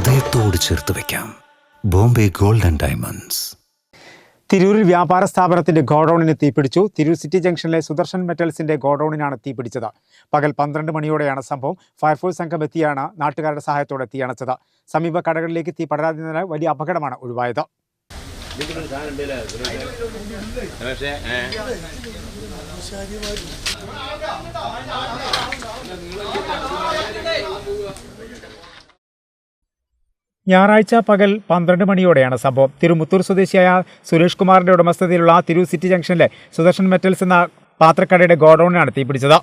ഹൃദയത്തോട് ചേർത്ത് വെക്കാം. Bombay golden diamonds. തിരൂരിൽ വ്യാപാര സ്ഥാപനത്തിന്റെ ഗോഡൌണിന് തീപിടിച്ചു. തിരൂർ സിറ്റി ജംഗ്ഷനിലെ സുദർശൻ മെറ്റൽസിന്റെ ഗോഡൌണിനാണ് തീപിടിച്ചത്. പകൽ പന്ത്രണ്ട് മണിയോടെയാണ് സംഭവം. ഫയർഫോഴ്സ് സംഘം എത്തിയാണ് നാട്ടുകാരുടെ സഹായത്തോടെ തീയണച്ചത്. സമീപ കടകളിലേക്ക് തീ പടരാതിനാൽ വലിയ അപകടമാണ് ഒഴിവായത്. ഞായറാഴ്ച പകൽ പന്ത്രണ്ട് മണിയോടെയാണ് സംഭവം. തിരുമുത്തൂർ സ്വദേശിയായ സുരേഷ് കുമാറിന്റെ ഉടമസ്ഥതയിലുള്ള തിരൂർ സിറ്റി ജംഗ്ഷനിലെ സുദർശൻ മെറ്റൽസ് എന്ന പാത്രക്കടയുടെ ഗോഡൌണിനാണ് തീപിടിച്ചത്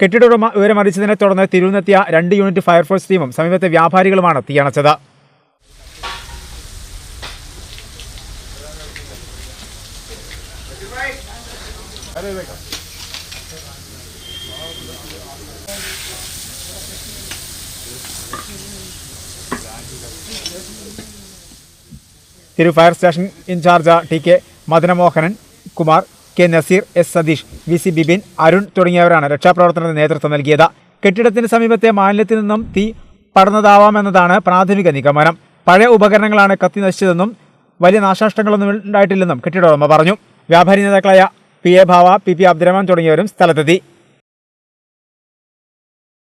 കെട്ടിട ഉടമ വിവരമറിയിച്ചതിനെ തുടർന്ന് തിരുവനെത്തിയ രണ്ട് യൂണിറ്റ് ഫയർഫോഴ്സ് ടീമും സമീപത്തെ വ്യാപാരികളുമാണ് തീയണച്ചത് തിരു fire station incharge T K Madanamohanan Kumar K Naseer S Satheesh V C Bibin Arun തുടങ്ങിയവരാണ് രക്ഷാപ്രവർത്തനത്തിന് നേതൃത്വം നൽകിയത്. കെട്ടിടത്തിന് സമീപത്തെ മാലിന്യത്തിൽ നിന്നും തീ പടർന്നതാവാമെന്നതാണ് പ്രാഥമിക നിഗമനം. പഴയ ഉപകരണങ്ങളാണ് കത്തി നശിച്ചതെന്നും വലിയ നാശനഷ്ടങ്ങളൊന്നും ഉണ്ടായിട്ടില്ലെന്നും കെട്ടിട ഉടമ പറഞ്ഞു. വ്യാപാരി നേതാക്കളായ P A Bava P P Abdurahman തുടങ്ങിയവരും സ്ഥലത്തെത്തി.